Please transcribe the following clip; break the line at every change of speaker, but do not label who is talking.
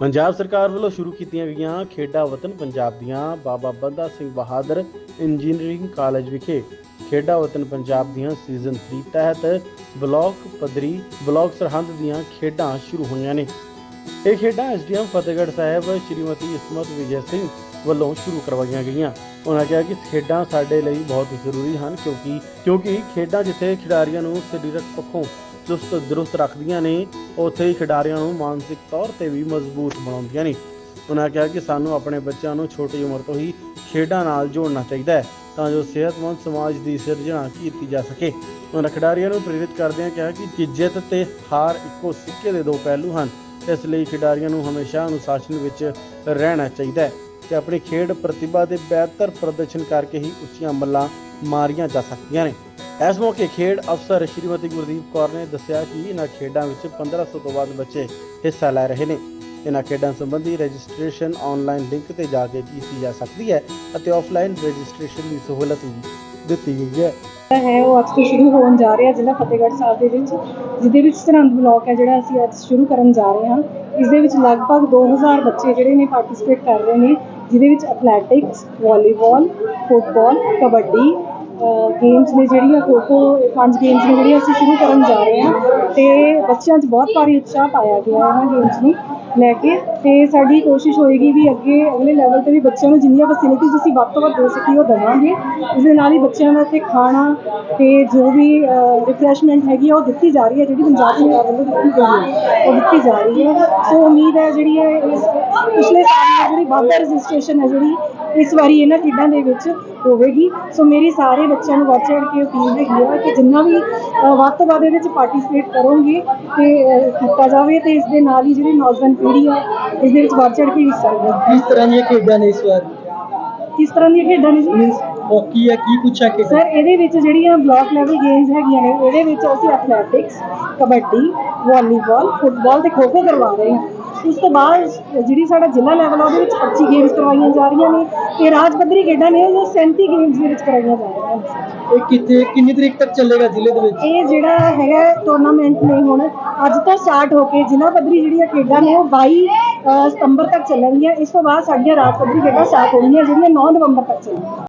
ਪੰਜਾਬ ਸਰਕਾਰ ਵੱਲੋਂ ਸ਼ੁਰੂ ਕੀਤੀਆਂ ਗਈਆਂ ਖੇਡਾਂ ਵਤਨ ਪੰਜਾਬ ਦੀਆਂ ਬਾਬਾ ਬੰਦਾ ਸਿੰਘ ਬਹਾਦਰ ਇੰਜੀਨੀਅਰਿੰਗ ਕਾਲਜ ਵਿਖੇ। ਖੇਡਾਂ ਵਤਨ ਪੰਜਾਬ ਦੀਆਂ ਸੀਜ਼ਨ 3 ਤਹਿਤ ਬਲਾਕ ਪੱਧਰੀ, ਬਲਾਕ ਸਰਹੰਦ ਦੀਆਂ ਖੇਡਾਂ ਸ਼ੁਰੂ ਹੋਈਆਂ ਨੇ। ਇਹ ਖੇਡਾਂ ਐਸਡੀਐਮ ਫਤਿਹਗੜ੍ਹ ਸਾਹਿਬ ਸ਼੍ਰੀਮਤੀ ਇਸਮਤ ਵਿਜੇ ਸਿੰਘ ਵੱਲੋਂ ਸ਼ੁਰੂ ਕਰਵਾਈਆਂ ਗਈਆਂ। ਉਹਨਾਂ ਕਿਹਾ ਕਿ ਖੇਡਾਂ ਸਾਡੇ ਲਈ ਬਹੁਤ ਜ਼ਰੂਰੀ ਹਨ ਕਿਉਂਕਿ ਕਿਉਂਕਿ ਖੇਡਾਂ ਜਿੱਥੇ ਖਿਡਾਰੀਆਂ ਨੂੰ ਸਰੀਰਕ ਪੱਖੋਂ ਚੁਸਤ, ਦਰੁਸਤ ਰੱਖਦੀਆਂ ਨੇ ਉੱਥੇ ਹੀ ਖਿਡਾਰੀਆਂ ਨੂੰ ਮਾਨਸਿਕ ਤੌਰ ਤੇ ਵੀ ਮਜ਼ਬੂਤ ਬਣਾਉਂਦੀਆਂ ਨੇ। ਉਹਨਾਂ ਕਿਹਾ ਕਿ ਸਾਨੂੰ ਆਪਣੇ ਬੱਚਿਆਂ ਨੂੰ ਛੋਟੀ ਉਮਰ ਤੋਂ ਹੀ ਖੇਡਾਂ ਨਾਲ ਜੋੜਨਾ ਚਾਹੀਦਾ ਹੈ ਤਾਂ ਜੋ ਸਿਹਤਮੰਦ ਸਮਾਜ ਦੀ ਸਿਰਜਣਾ ਕੀਤੀ ਜਾ ਸਕੇ। ਉਹਨਾਂ ਖਿਡਾਰੀਆਂ ਨੂੰ ਪ੍ਰੇਰਿਤ ਕਰਦਿਆਂ ਕਿਹਾ ਕਿ ਜਿੱਤ ਤੇ ਹਾਰ ਇੱਕੋ ਸਿੱਕੇ ਦੇ ਦੋ ਪਹਿਲੂ ਹਨ। ਇਸ ਲਈ ਖਿਡਾਰੀਆਂ ਨੂੰ ਹਮੇਸ਼ਾ ਅਨੁਸ਼ਾਸਨ ਵਿੱਚ ਰਹਿਣਾ ਚਾਹੀਦਾ ਹੈ ਤੇ ਆਪਣੀ ਖੇਡ ਪ੍ਰਤਿਭਾ ਦੇ ਬਿਹਤਰ ਪ੍ਰਦਰਸ਼ਨ ਕਰਕੇ ਹੀ ਉੱਚੀਆਂ ਮੱਲਾਂ ਮਾਰੀਆਂ ਜਾ ਸਕਦੀਆਂ ਨੇ। ਇਸ ਮੌਕੇ ਖੇਡ ਅਫਸਰ ਸ਼੍ਰੀਮਤੀ ਗੁਰਦੀਪ ਕੌਰ ਨੇ ਦੱਸਿਆ ਕਿ ਇਹਨਾਂ ਖੇਡਾਂ ਵਿੱਚ 1500 ਤੋਂ ਵੱਧ ਬੱਚੇ ਹਿੱਸਾ ਲੈ ਰਹੇ ਨੇ। ਇਹਨਾਂ ਖੇਡਾਂ ਸੰਬੰਧੀ ਰਜਿਸਟ੍ਰੇਸ਼ਨ ਆਨਲਾਈਨ ਲਿੰਕ ਤੇ ਜਾ ਕੇ ਕੀਤੀ ਜਾ ਸਕਦੀ ਹੈ ਅਤੇ ਆਫਲਾਈਨ ਰਜਿਸਟ੍ਰੇਸ਼ਨ ਦੀ ਸਹੂਲਤ ਵੀ ਦਿੱਤੀ ਗਈ ਹੈ।
ਹੈ ਉਹ ਅੱਜ ਤੋਂ ਸ਼ੁਰੂ ਹੋਣ ਜਾ ਰਿਹਾ ਜ਼ਿਲ੍ਹਾ ਫਤਿਹਗੜ੍ਹ ਸਾਹਿਬ ਦੇ ਵਿੱਚ, ਜਿਹਦੇ ਵਿੱਚ ਸਰਹੰਦ ਬਲਾਕ ਹੈ ਜਿਹੜਾ ਅਸੀਂ ਅੱਜ ਸ਼ੁਰੂ ਕਰਨ ਜਾ ਰਹੇ ਹਾਂ। ਇਸ ਦੇ ਵਿੱਚ ਲਗਭਗ 2000 ਬੱਚੇ ਜਿਹੜੇ ਨੇ ਪਾਰਟਿਸਿਪੇਟ ਕਰ ਰਹੇ ਨੇ, ਜਿਹਦੇ ਵਿੱਚ athletics volleyball football kabaddi games ਨੇ ਜਿਹੜੀਆਂ ਖੋ ਖੋ ਪੰਜ ਗੇਮਸ ਨੇ ਜਿਹੜੀਆਂ ਅਸੀਂ ਸ਼ੁਰੂ ਕਰਨ ਜਾ ਰਹੇ ਹਾਂ ਤੇ ਬੱਚਿਆਂ 'ਚ ਬਹੁਤ ਭਾਰੀ ਉਤਸ਼ਾਹ ਪਾਇਆ ਗਿਆ ਹੈ ਇਹਨਾਂ ਗੇਮਸ ਨੂੰ ਲੈ ਕੇ ਤੇ ਸਾਡੀ ਕੋਸ਼ਿਸ਼ ਹੋਏਗੀ ਵੀ ਅੱਗੇ ਅਗਲੇ ਲੈਵਲ ਤੇ ਵੀ ਬੱਚਿਆਂ ਨੂੰ ਜਿੰਨੀਆਂ ਫੈਸਿਲਿਟੀਜ਼ ਅਸੀਂ ਵੱਧ ਤੋਂ ਵੱਧ ਦੇ ਸਕੀਏ, ਉਹ ਦੇਵਾਂਗੇ। ਇਸ ਦੇ ਨਾਲ ਹੀ ਬੱਚਿਆਂ ਦਾ ਇੱਥੇ ਖਾਣਾ ਤੇ ਜੋ ਵੀ ਰਿਫਰੈਸ਼ਮੈਂਟ ਹੈਗੀ ਆ, ਉਹ ਦਿੱਤੀ ਜਾ ਰਹੀ ਹੈ, ਜਿਹੜੀ ਪੰਜਾਬ ਸਰਕਾਰ ਵੱਲੋਂ ਦਿੱਤੀ ਗਈ ਹੈ, ਉਹ ਦਿੱਤੀ ਜਾ ਰਹੀ ਹੈ। ਸੋ ਉਮੀਦ ਹੈ ਜਿਹੜੀ ਹੈ ਇਸ ਪਿਛਲੇ ਸਾਲ ਜਿਹੜੀ ਵੱਧ ਰਜਿਸਟ੍ਰੇਸ਼ਨ ਹੈ ਜਿਹੜੀ, ਇਸ ਵਾਰੀ ਇਹਨਾਂ ਖੇਡਾਂ ਦੇ ਵਿੱਚ ਹੋਵੇਗੀ। ਸੋ ਮੇਰੀ ਸਾਰੇ ਬੱਚਿਆਂ ਨੂੰ ਵੱਧ ਚੜ੍ਹ ਕੇ ਅਪੀਲ ਹੈਗੀ ਆ ਕਿ ਜਿੰਨਾ ਵੀ ਵੱਧ ਤੋਂ ਵੱਧ ਇਹਦੇ ਵਿੱਚ ਪਾਰਟਿਸਿਪੇਟ ਕਰੋਗੇ ਤੇ ਕੀਤਾ ਜਾਵੇ ਤੇ ਇਸ ਦੇ ਨਾਲ ਹੀ ਜਿਹੜੀ ਨੌਜਵਾਨ ਪੀੜ੍ਹੀ ਆ ਇਸ ਦੇ ਵਿੱਚ ਵੱਧ ਚੜ੍ਹ ਕੇ ਹਿੱਸਾ ਲਵੇ।
ਕਿਸ ਤਰ੍ਹਾਂ ਦੀਆਂ ਖੇਡਾਂ ਨੇ ਇਸ ਵਾਰ?
ਕਿਸ ਤਰ੍ਹਾਂ ਦੀਆਂ ਖੇਡਾਂ ਨੇ ਜੀ?
ਹਾਕੀ ਹੈ ਕੀ ਹੈ ਖੇਡਾਂ
ਸਰ ਇਹਦੇ ਵਿੱਚ ਜਿਹੜੀਆਂ ਬਲਾਕ ਲੈਵਲ ਗੇਮਸ ਹੈਗੀਆਂ ਨੇ ਇਹਦੇ ਵਿੱਚ ਅਸੀਂ ਐਥਲੈਟਿਕਸ ਕਬੱਡੀ ਵਾਲੀਬਾਲ ਫੁੱਟਬਾਲ ਤੇ ਖੋ ਖੋ ਕਰਵਾ ਰਹੇ ਹਾਂ। ਉਸ ਤੋਂ ਬਾਅਦ ਜਿਹੜੀ ਸਾਡਾ ਜ਼ਿਲ੍ਹਾ ਲੈਵਲ ਆ ਉਹਦੇ ਵਿੱਚ 25 ਗੇਮਸ ਕਰਵਾਈਆਂ ਜਾ ਰਹੀਆਂ ਨੇ ਤੇ ਰਾਜ ਪੱਧਰੀ ਖੇਡਾਂ ਨੇ ਉਹ 37 ਗੇਮਸ ਦੇ ਵਿੱਚ ਕਰਵਾਈਆਂ ਜਾ ਰਹੀਆਂ ਨੇ।
ਇਹ ਕਿਤੇ ਕਿੰਨੀ ਤਰੀਕ ਤੱਕ ਚੱਲੇਗਾ ਜ਼ਿਲ੍ਹੇ ਦੇ ਵਿੱਚ?
ਇਹ ਜਿਹੜਾ ਹੈਗਾ ਟੂਰਨਾਮੈਂਟ ਨਹੀਂ ਹੁਣ ਅੱਜ ਤੋਂ ਸਟਾਰਟ ਹੋ ਕੇ ਜ਼ਿਲ੍ਹਾ ਪੱਧਰੀ ਜਿਹੜੀਆਂ ਖੇਡਾਂ ਨੇ ਉਹ 22 ਅ, ਸਤੰਬਰ ਤੱਕ ਚੱਲਣਗੀਆਂ। ਇਸ ਤੋਂ ਬਾਅਦ ਸਾਡੀਆਂ ਰਾਜ ਪੱਧਰੀ ਖੇਡਾਂ ਸਟਾਰਟ ਹੋਣਗੀਆਂ ਜਿਹੜੀਆਂ 9 ਨਵੰਬਰ ਤੱਕ ਚੱਲਣਗੀਆਂ।